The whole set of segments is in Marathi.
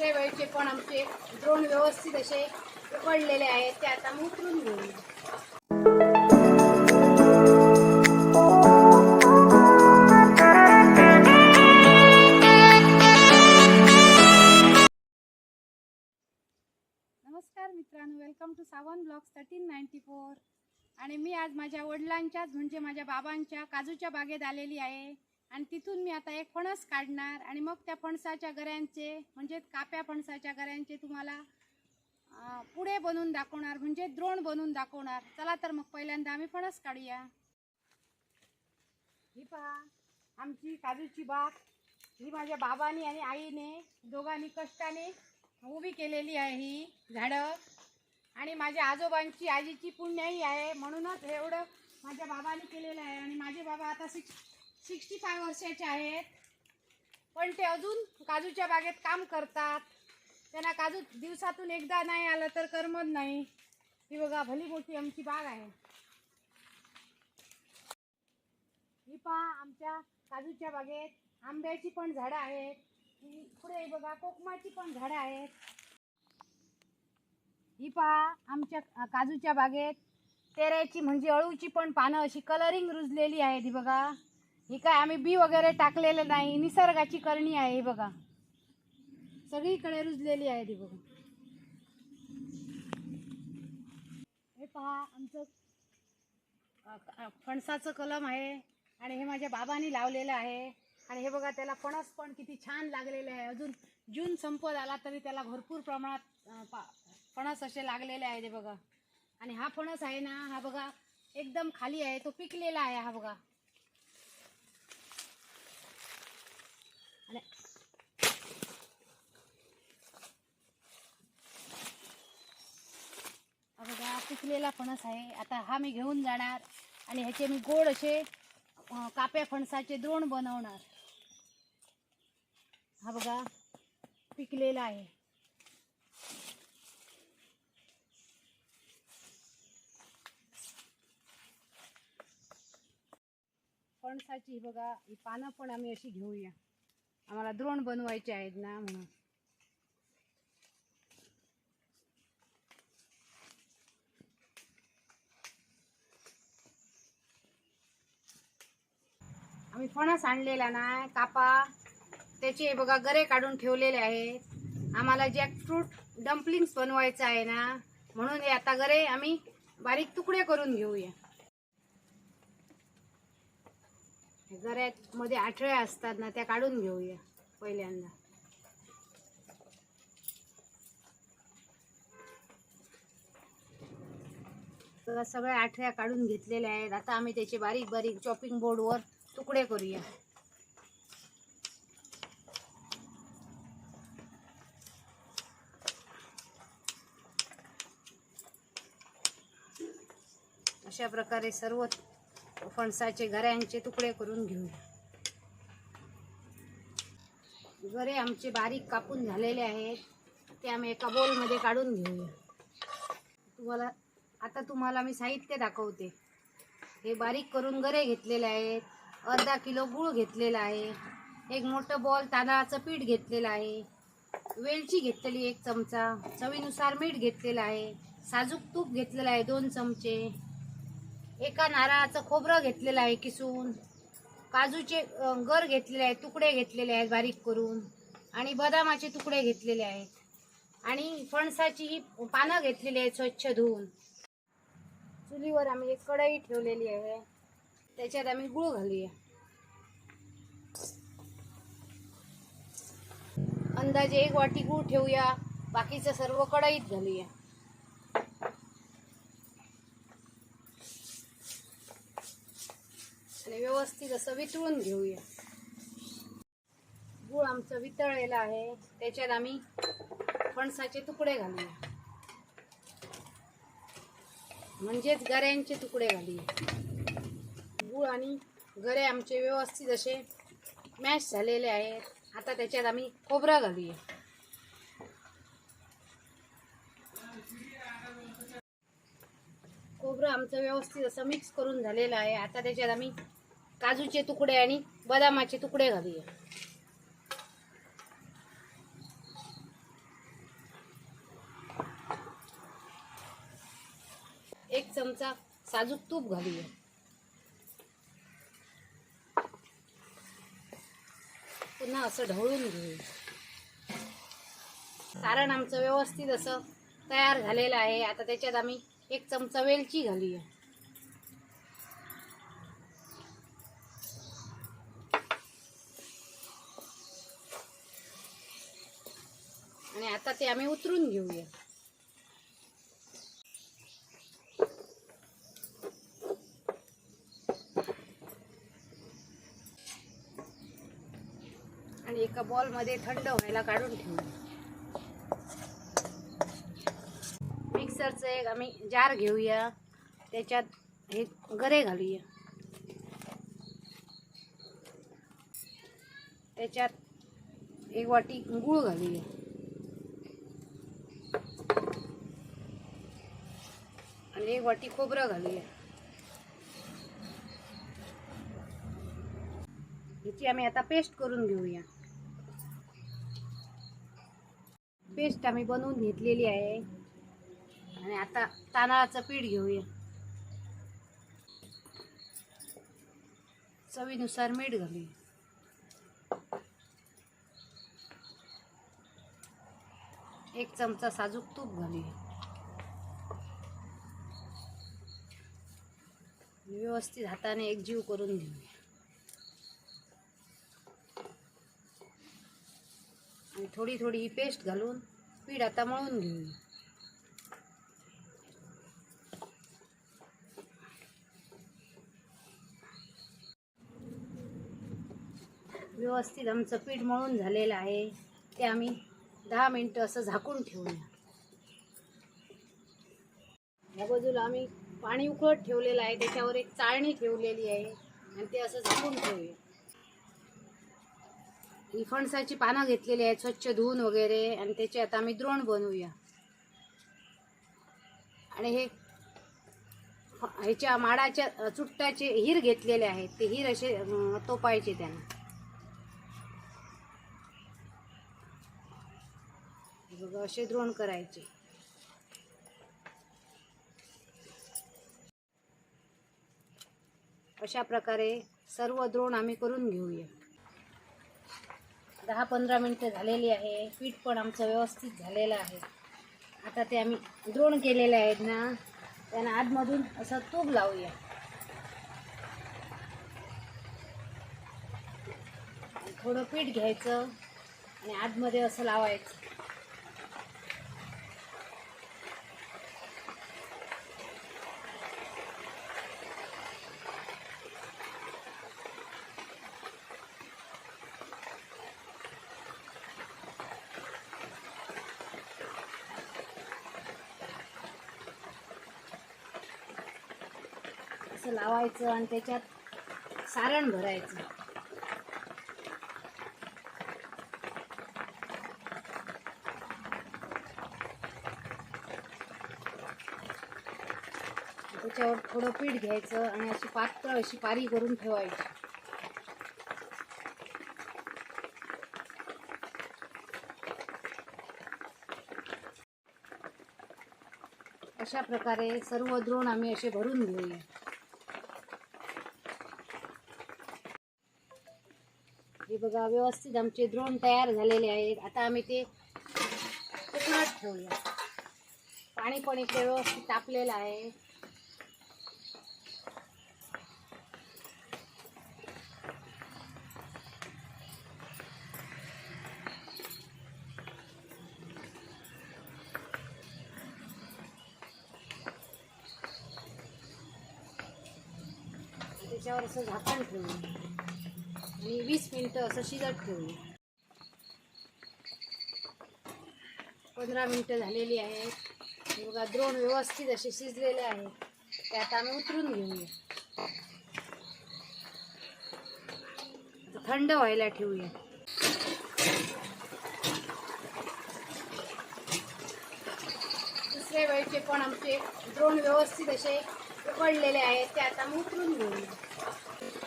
दुसऱ्या वेळचे पण आमचे द्रोण व्यवस्थित असे पडलेले आहेत ते आता मी उतरून घेऊ. नमस्कार मित्रांनो welcome to Sawan blogs thirteen ninety four आणि मी आज माझ्या वडिलांच्याच म्हणजे माझ्या बाबांच्या काजूच्या बागेत आलेली आहे. आणि तिथून मी आता एक फणस काढणार आणि मग त्या फणसाच्या गऱ्यांचे म्हणजे काप्या फणसाच्या गऱ्यांचे तुम्हाला पुढे बनवून दाखवणार म्हणजे द्रोण बनवून दाखवणार. चला तर मग पहिल्यांदा आम्ही फणस काढूया. ही पहा आमची काजूची बाग. ही माझ्या बाबांनी आणि आईने दोघांनी कष्टाने उभी केलेली आहे ही झाडं. आणि माझ्या आजोबांची आजीची पुण्याही आहे. म्हणूनच एवढं माझ्या बाबांनी केलेलं आहे. आणि माझे बाबा आता सिक्स सिक्स्टी फाय वर्षाचे आहेत. पण ते अजून काजूच्या बागेत काम करतात. त्यांना काजू दिवसातून एकदा नाही आलं तर करमत नाही. ही बघा भली मोठी आमची बाग आहे. ही पहा आमच्या काजूच्या बागेत आंब्याची पण झाडं आहेत. ही पुढे बघा कोकमाची पण झाडं आहेत. ही पहा आमच्या काजूच्या बागेत तेऱ्याची म्हणजे अळूची पण पानं अशी कलरिंग रुजलेली आहेत ही बघा. ही काय आम्ही बी वगैरे टाकलेलं नाही निसर्गाची करणी आहे ही बघा. सगळीकडे रुजलेली आहे ती बघा. हे पहा आमचं फणसाचं कलम आहे आणि हे माझ्या बाबांनी लावलेलं आहे. आणि हे बघा त्याला फणस पण किती छान लागलेले आहे. अजून जून संपत आला तरी त्याला भरपूर प्रमाणात फणस असे लागलेले आहे ते बघा. आणि हा फणस आहे ना हा बघा एकदम खाली आहे तो पिकलेला आहे हा बघा आणि हा बघा पिकलेला फणस आहे. आता हा मी घेऊन जाणार आणि ह्याचे मी गोड असे काप्या फणसाचे द्रोण बनवणार. हा बघा पिकलेला आहे. फणसाची ही बघा ही पानं पण आम्ही अशी घेऊया. आम्हाला द्रोण बनवायचे आहेत ना म्हणून. आम्ही फणस आणलेला ना कापा त्याचे बघा गरे काढून ठेवलेले आहेत. आम्हाला जॅकफ्रूट डम्पलिंग्स बनवायचं आहे ना म्हणून हे आता गरे आम्ही बारीक तुकडे करून घेऊया. गऱ्यात मध्ये आठळ्या असतात ना त्या काढून घेऊया पहिल्यांदा. सगळ्या आठव्या काढून घेतलेल्या आहेत. आता आम्ही त्याचे बारीक बारीक चॉपिंग बोर्डवर तुकडे करूया. अशा प्रकारे सर्व फणसाचे गऱ्यांचे तुकडे करून घेऊया. गरे आमचे बारीक कापून झालेले आहेत. ते आम्ही एका बोलमध्ये काढून घेऊया. तुम्हाला आता तुम्हाला मी साहित्य दाखवते. हे बारीक करून गरे घेतलेले आहेत. अर्धा किलो गूळ घेतलेला आहे. एक मोठं बॉल तांदळाचं पीठ घेतलेलं आहे. वेलची घेतलेली एक चमचा. चवीनुसार मीठ घेतलेलं आहे. साजूक तूप घेतलेलं आहे दोन चमचे. एका नारळाचं खोबरं घेतलेलं आहे किसून. काजूचे गर घेतलेले आहेत तुकडे घेतलेले आहेत बारीक करून. आणि बदामाचे तुकडे घेतलेले आहेत. आणि फणसाची ही पानं घेतलेली आहेत स्वच्छ धुवून. चुलीवर आम्ही एक कढई ठेवलेली आहे. त्याच्यात आम्ही गुळ घालूया. अंदाजे एक वाटी गूळ ठेवूया. बाकीचं सर्व कढईत घालूया. आणि व्यवस्थित असं वितळून घेऊया. गूळ आमचं वितळलेलं आहे. त्याच्यात आम्ही फणसाचे तुकडे घालूया. म्हणजेच गऱ्यांचे तुकडे घालूया. गूळ आणि गरे आमचे व्यवस्थित असे मॅश झालेले आहेत. आता त्याच्यात आम्ही खोबरं घालूया. खोबरं आमचं व्यवस्थित असं मिक्स करून झालेलं आहे. आता त्याच्यात आम्ही काजूचे तुकडे आणि बदामाचे तुकडे घालूया. एक चमचा साजूक तूप घालूया. पुन्हा असं ढवळून घेऊया सारण आमचं व्यवस्थित असं तयार झालेलं आहे. आता त्याच्यात आम्ही एक चमचा वेलची घालूया. आणि आता ते आम्ही उतरून घेऊया आणि एका बॉलमध्ये थंड व्हायला काढून ठेवूया मिक्सरचं एक आम्ही जार घेऊया. त्याच्यात हे गरे घालूया. त्याच्यात एक वाटी गूळ घालूया. आणि एक वाटी खोबरं घालूया. ह्याची आम्ही आता पेस्ट करून घेऊया. पेस्ट आम्ही बनवून घेतलेली आहे. आणि आता तांदळाचं पीठ घेऊया. चवीनुसार मीठ घालूया. एक चमचा साजूक तूप घालू व्यवस्थित हाताने एकजीव करून घेऊया. आणि थोडी थोडी ही पेस्ट घालून पीठ आता मळून घेऊया व्यवस्थित आमचं पीठ मळून झालेलं आहे. ते आम्ही दहा मिनटं असं झाकून ठेवूया. या बाजूला आम्ही पाणी उकळत ठेवलेलं आहे. त्याच्यावर एक चाळणी ठेवलेली आहे. आणि ते असं झाकून ठेवूया. ही फणसाची पानं घेतलेली आहेत स्वच्छ धुवून वगैरे. आणि त्याचे आता आम्ही द्रोण बनवूया. आणि हे ह्याच्या माडाच्या चुट्ट्याचे चुट्टाचे हिर घेतलेले आहेत. ते हिर असे तोपायचे त्यांना. बघा असे द्रोण करायचे. अशा प्रकारे सर्व द्रोण आम्ही करून घेऊया. दहा पंधरा मिनटं झालेली आहे. पीठ पण आमचं व्यवस्थित झालेलं आहे. आता ते आम्ही द्रोण केलेले आहेत ना त्यांना आतमधून असं तूप लावूया. थोडं पीठ घ्यायचं आणि आतमध्ये असं लावायचं. असं लावायचं आणि त्याच्यात सारण भरायचं. त्याच्यावर थोडं पीठ घ्यायचं आणि अशी पातळ अशी पारी करून ठेवायची. अशा प्रकारे सर्व द्रोण आम्ही असे भरून घेऊया. बघा व्यवस्थित आमचे द्रोण तयार झालेले आहेत. आता आम्ही ते उकळत ठेवूया. पाणी पण इथे व्यवस्थित तापलेलं आहे. त्याच्यावर असं झाकण ठेवूया. आणि वीस मिनटं असं शिजत ठेवूया पंधरा मिनटं झालेली आहेत. बघा द्रोण व्यवस्थित असे शिजलेले आहेत. ते आता आम्ही उतरून घेऊया थंड व्हायला ठेवूया. दुसऱ्या वेळचे पण आमचे द्रोण व्यवस्थित असे उकडलेले आहेत. ते आता आम्ही उतरून घेऊया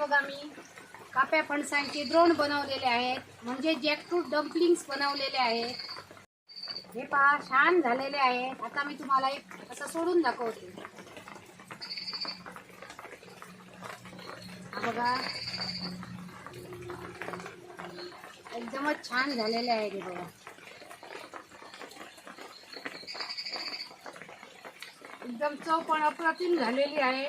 बघा मी काप्या फणसांचे द्रोण बनवलेले आहेत म्हणजे जॅकफ्रूट डम्पलिंग्स बनवलेले आहेत. हे पहा छान झालेले आहेत. आता मी तुम्हाला एक असं सोडून दाखवते. बघा. एकदमच छान झालेले आहेत हे बघा. एकदम चव पण अप्रतिम झालेली आहे.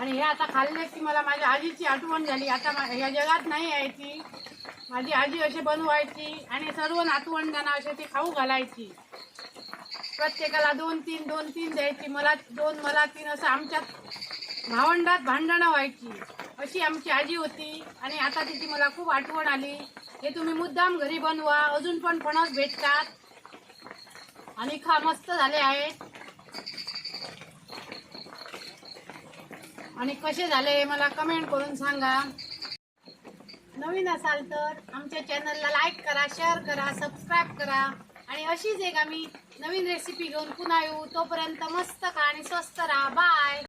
आणि हे आता खाल्ले की मला माझ्या आजीची आठवण झाली. आता या जगात नाही यायची. माझी आजी अशी बनवायची आणि सर्व नातवंडांना असे ती खाऊ घालायची. प्रत्येकाला दोन तीन दोन तीन द्यायची. मला दोन मला तीन असं आमच्या भावंडात भांडणं व्हायची. अशी आमची आजी होती आणि आता तिची मला खूप आठवण आली. हे तुम्ही मुद्दाम घरी बनवा. अजून पण फणस भेटतात. आणि खा मस्त झाले आहेत. आणि कसे झाले मला कमेंट करून सांगा. नवीन असाल तर आमच्या चॅनलला लाईक करा शेअर करा सबस्क्राईब करा. आणि अशीच एक आम्ही नवीन रेसिपी घेऊन पुन्हा येऊ. तोपर्यंत मस्त खा आणि स्वस्त राहा. बाय